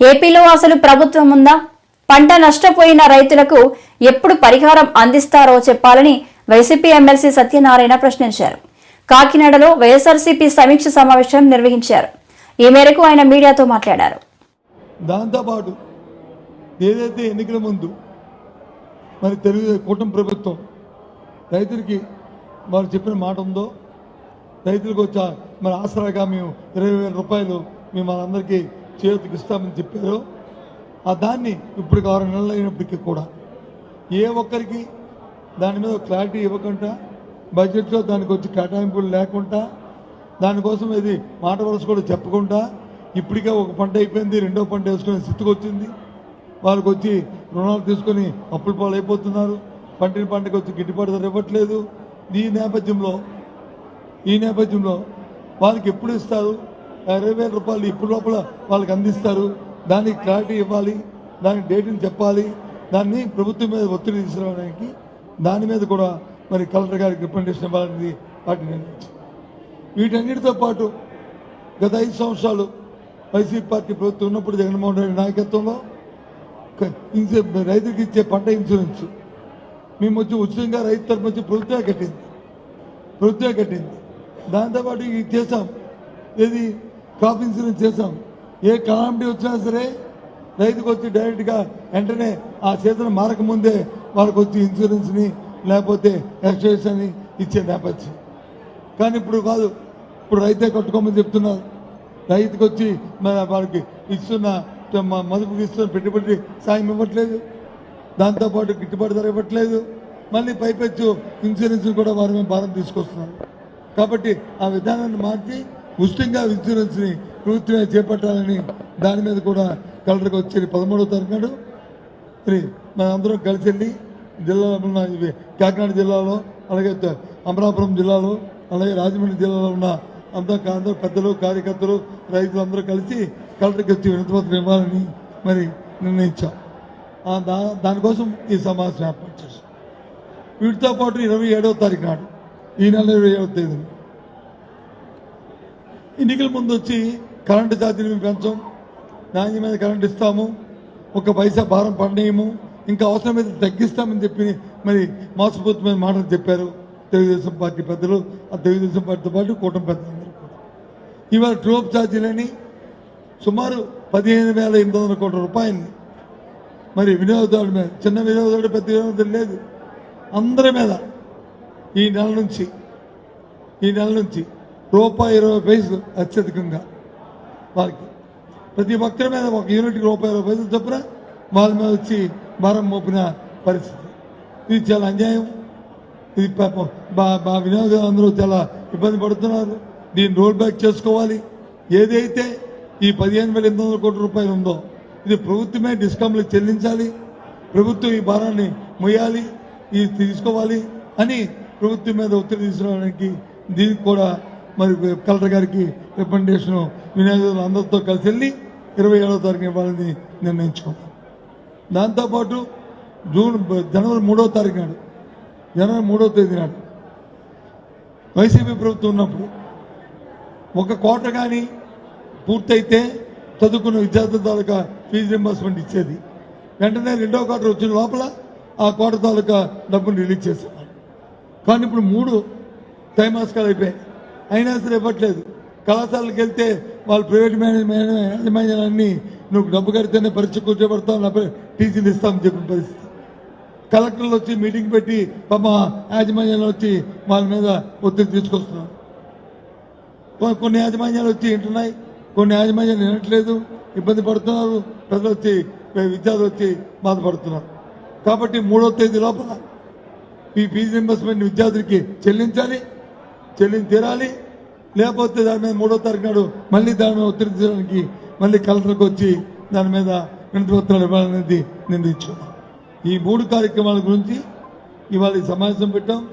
ఏపీలో అసలు ప్రభుత్వం ఉందా? పంట నష్టపోయిన రైతులకు ఎప్పుడు పరిహారం అందిస్తారో చెప్పాలని వైసీపీ ఎమ్మెల్సీ సత్యనారాయణ ప్రశ్నించారు. కాకినాడలో వైఎస్ఆర్సీపీ సమీక్ష సమావేశం నిర్వహించారు. ఈ మేరకు ఆయన మీడియాతో మాట్లాడారు. దాంతోపాటు ఏదైతే ఎన్నికల ముందు మరి తెలుగు కూటమి ప్రభుత్వం రైతులకి వారు చెప్పిన మాట ఉందో రైతులకు వచ్చా మరి ఆసరాగా మేము ఇరవై వేల రూపాయలు మేము మనందరికీ చేతికి ఇస్తామని చెప్పారు ఆ దాన్ని ఇప్పుడు ఆరు నెలలు అయినప్పటికీ కూడా ఏ ఒక్కరికి దాని మీద క్లారిటీ ఇవ్వకుండా బడ్జెట్లో దానికి వచ్చి కేటాయింపులు లేకుండా దానికోసం ఇది మాట వరుస కూడా చెప్పకుండా ఇప్పటికే ఒక పంట అయిపోయింది రెండో పంట వేసుకునే స్థితికి వచ్చింది. వాళ్ళకి వచ్చి రుణాలు తీసుకొని అప్పుల పాలైపోతున్నారు. పంటిన పంటకు వచ్చి గిట్టుబాటు ధర ఇవ్వట్లేదు. ఈ నేపథ్యంలో ఈ నేపథ్యంలో వాళ్ళకి ఎప్పుడు ఇస్తారు? ఇరవై వేల రూపాయలు ఇప్పుడు లోపల వాళ్ళకి అందిస్తారు. దానికి క్లారిటీ ఇవ్వాలి. దాని డేట్ని చెప్పాలి. దాన్ని ప్రభుత్వం మీద ఒత్తిడి తీసుకురావడానికి దాని మీద కూడా మరి కలెక్టర్ గారికి రిప్రజెంటేషన్ ఇవ్వాలనేది వాటిని నిర్ణయించింది వీటన్నిటితో పాటు గత ఐదు సంవత్సరాలు వైసీపీ పార్టీ ప్రభుత్వం ఉన్నప్పుడు జగన్మోహన్ రెడ్డి నాయకత్వంలో రైతుకి ఇచ్చే పంట ఇన్సూరెన్స్. మేము వచ్చి ఉచితంగా రైతు తరఫు వచ్చి ప్రభుత్వమే కట్టింది. ప్రభుత్వమే కట్టింది. దాంతోపాటు ఇది చేసాం ఏది క్రాప్ ఇన్సూరెన్స్ చేసాం ఏ కాలంటీ వచ్చినా సరే రైతుకు వచ్చి డైరెక్ట్గా వెంటనే ఆ సీజన్ మారకముందే వాళ్ళకి వచ్చి ఇన్సూరెన్స్ని లేకపోతే ఎక్స్టేషన్ని అని ఇచ్చే నేపథ్యం. కానీ ఇప్పుడు కాదు ఇప్పుడు రైతే కట్టుకోమని చెప్తున్నారు. రైతుకు వచ్చి మన వాళ్ళకి ఇస్తున్న మ- మదుపుకి ఇస్తున్న పెట్టుబడి సాయం ఇవ్వట్లేదు. దాంతోపాటు గిట్టుబాటు ధర ఇవ్వట్లేదు. మళ్ళీ పైపెచ్చు ఇన్సూరెన్స్ కూడా వారి మేము భారం తీసుకొస్తున్నారు. కాబట్టి ఆ విధానాన్ని మార్చి ఉచితంగా ఇన్సూరెన్స్ని ప్రభుత్వమే చేపట్టాలని దాని మీద కూడా కలెక్టర్కి వచ్చి పదమూడవ తారీఖు నాడు మరి మన అందరం కలిసి వెళ్ళి జిల్లాలో ఉన్న ఇవి కాకినాడ జిల్లాలో అలాగే అమరాపురం జిల్లాలో అలాగే రాజమండ్రి జిల్లాలో ఉన్న అందరూ అందరూ పెద్దలు కార్యకర్తలు రైతులు అందరూ కలిసి కలెక్టర్కి వచ్చి వినతిపత్రం ఇవ్వాలని మరి నిర్ణయించాం. దా దానికోసం ఈ సమావేశం ఏర్పాటు చేశాం. వీటితో పాటు ఇరవై ఏడవ తారీఖు నాడు ఈ నెల ఇరవై ఏడవ తేదీ ఎన్నికల ముందు వచ్చి కరెంటు ఛార్జీలు మేము పెంచాం. నాణ్యమైన కరెంట్ ఇస్తాము. ఒక పైసా భారం పండేయము ఇంకా అవసరమైతే తగ్గిస్తామని చెప్పి మరి మోసపూరితమైన మాటలు చెప్పారు తెలుగుదేశం పార్టీ పెద్దలు. ఆ తెలుగుదేశం పార్టీతో పాటు కూటమి పెద్దలందరూ కూడా. ఇవాళ ట్రోప్ ఛార్జీలని సుమారు పదిహేను వేల ఎనిమిది వందల కోట్ల రూపాయలని మరి వినియోగదారుల మీద చిన్న వినియోగదారుడు పెద్ద వినియోగదారుడు లేదు. అందరి మీద ఈ నెల నుంచి ఈ నెల నుంచి రూపాయి ఇరవై పైసలు అత్యధికంగా వారికి ప్రతి ఒక్కరి మీద ఒక యూనిట్కి రూపాయి ఇరవై పైసలు చొప్పున వాళ్ళ మీద వచ్చి భారం మోపిన పరిస్థితి. ఇది చాలా అన్యాయం. ఇది మా బా అందరూ చాలా ఇబ్బంది పడుతున్నారు. దీన్ని రోల్ బ్యాక్ చేసుకోవాలి. ఏదైతే ఈ పదిహేను వేల ఎనిమిది వందల కోట్ల రూపాయలు ఉందో ఇది ప్రభుత్వమే డిస్కౌంట్లకు చెల్లించాలి. ప్రభుత్వం ఈ భారాన్ని మొయ్యాలి ఇది తీసుకోవాలి అని ప్రభుత్వం మీద ఒత్తిడి తీసుకోవడానికి దీనికి కూడా మరి కలెక్టర్ గారికి రికమెండేషన్ వినియోగదారులు అందరితో కలిసి వెళ్ళి ఇరవై ఏడవ తారీఖు ఇవ్వాలని నిర్ణయించుకున్నాం. దాంతోపాటు జూన్ జనవరి మూడవ తారీఖు నాడు జనవరి మూడవ తేదీ నాడు వైసీపీ ప్రభుత్వం ఉన్నప్పుడు ఒక కోట కానీ పూర్తయితే చదువుకున్న విద్యార్థుల తాలూకా ఫీజు రింబర్స్మెంట్ ఇచ్చేది. వెంటనే రెండో క్వార్టర్ వచ్చిన లోపల ఆ కోట తాలూకా డబ్బులు రిలీజ్ చేసేవారు కానీ ఇప్పుడు మూడు టైమాస్కాలు అయిపోయాయి. అయినా సరే ఇవ్వట్లేదు. కళాశాలకు వెళ్తే వాళ్ళు ప్రైవేట్ మేనేజ్మెంట్ యాజమాన్యాలన్నీ నువ్వు డబ్బు కడితేనే పరీక్ష కూర్చోబెడతావు లేకపోతే టీసీలు ఇస్తామని చెప్పిన పరిస్థితి. కలెక్టర్లు వచ్చి మీటింగ్ పెట్టి పాప యాజమాన్యాలు వచ్చి వాళ్ళ మీద ఒత్తిడి తీసుకొస్తున్నారు. కొన్ని యాజమాన్యాలు వచ్చి వింటున్నాయి కొన్ని యాజమాన్యాలు వినట్లేదు ఇబ్బంది పడుతున్నారు. ప్రజలు వచ్చి విద్యార్థులు వచ్చి బాధపడుతున్నారు. కాబట్టి మూడో తేదీ లోపల ఈ ఫీజు రింబర్స్మెంట్ విద్యార్థులకి చెల్లించాలి. చెల్లించి తీరాలి. లేకపోతే దాని మీద మూడో తారీఖు నాడు మళ్ళీ దాని మీద ఒత్తిడి తీయడానికి మళ్ళీ కలెక్టర్కి వచ్చి దాని మీద వినతి పత్రాలు ఇవ్వాలనేది నిర్ణయించుకున్నాం. ఈ మూడు కార్యక్రమాల గురించి ఇవాళ ఈ సమావేశం పెట్టాం.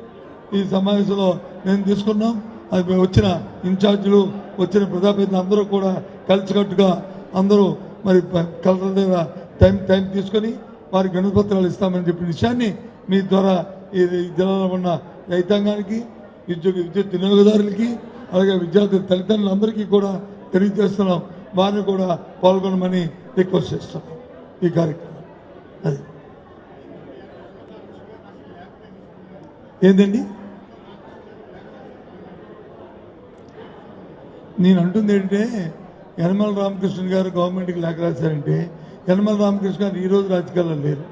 ఈ సమావేశంలో నేను తీసుకున్నాం. అది వచ్చిన ఇన్ఛార్జీలు వచ్చిన ప్రజాప్రతినిధులు అందరూ కూడా కలిసికట్టుగా అందరూ మరి కలెక్టర్ దగ్గర టైం టైం తీసుకొని వారికి వినతి పత్రాలు ఇస్తామని చెప్పిన విషయాన్ని మీ ద్వారా ఈ జిల్లాలో ఉన్న రైతాంగానికి విద్యుత్ విద్యుత్ వినియోగదారులకి అలాగే విద్యార్థి తల్లిదండ్రులందరికీ కూడా తెలియజేస్తున్నాం. వారిని కూడా పాల్గొనమని రిక్వెస్ట్ చేస్తున్నాం ఈ కార్యక్రమం. అది. ఏంటండి నేను అంటుంది ఏంటంటే యనమల రామకృష్ణ గారు గవర్నమెంట్కి లేఖ రాశారంటే యనమల రామకృష్ణ గారు ఈరోజు రాజకీయాల్లో లేరు.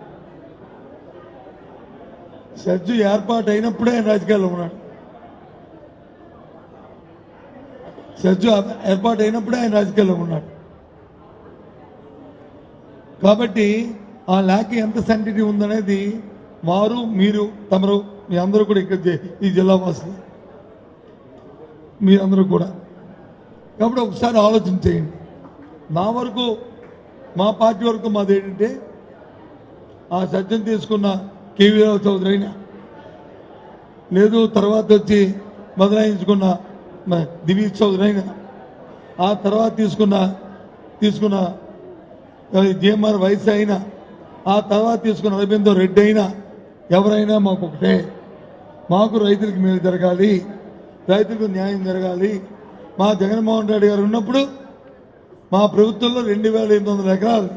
సజ్జు ఏర్పాటు అయినప్పుడే ఆయన రాజకీయాల్లో ఉన్నాడు. సజ్జు ఏర్పాటు అయినప్పుడే ఆయన రాజకీయాల్లో ఉన్నాడు. కాబట్టి ఆ లేఖ ఎంత సెంటిటీ ఉందనేది వారు మీరు తమరు మీ అందరూ కూడా ఇక్కడ ఈ జిల్లా వాసులు. మీరందరూ కూడా. కాబట్టి ఒకసారి ఆలోచన చేయండి. నా వరకు మా పార్టీ వరకు మాది ఏంటంటే ఆ సత్యం తీసుకున్న కేవీరావు చౌదరి అయినా లేదు తర్వాత వచ్చి మొదలాయించుకున్న మ- చౌదరి ఆ తర్వాత తీసుకున్న తీసుకున్న జిఎంఆర్ వయసు అయినా ఆ తర్వాత తీసుకున్న అరవిందో రెడ్డి అయినా ఎవరైనా మాకు ఒకటే. మాకు రైతులకు మేలు జరగాలి రైతులకు న్యాయం జరగాలి. మా జగన్మోహన్ రెడ్డి గారు ఉన్నప్పుడు మా ప్రభుత్వంలో రెండు వేల ఎనిమిది వందల ఎకరాలు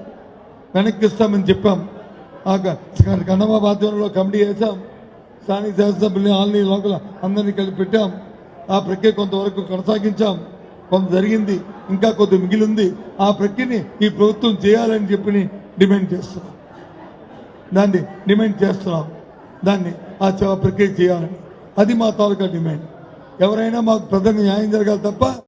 వెనక్కి ఇస్తామని చెప్పాం. ఆ క- ఆధ్వర్యంలో కమిటీ వేసాం స్థానిక శాసనసభ్యులు ఆల్ని లోకల్ అందరినీ కలిపి పెట్టాం. ఆ ప్రక్రియ కొంతవరకు కొనసాగించాం. కొంత జరిగింది ఇంకా కొద్ది మిగిలి ఉంది ఆ ప్రక్రియని ఈ ప్రభుత్వం చేయాలని చెప్పి డిమాండ్ చేస్తున్నాం. దాన్ని డిమాండ్ చేస్తున్నాం. దాన్ని ఆ చ- ప్రక్రియ చేయాలని. అది మా తాలూకా డిమాండ్. ఎవరైనా మాకు ప్రధాన న్యాయం జరగాలి తప్ప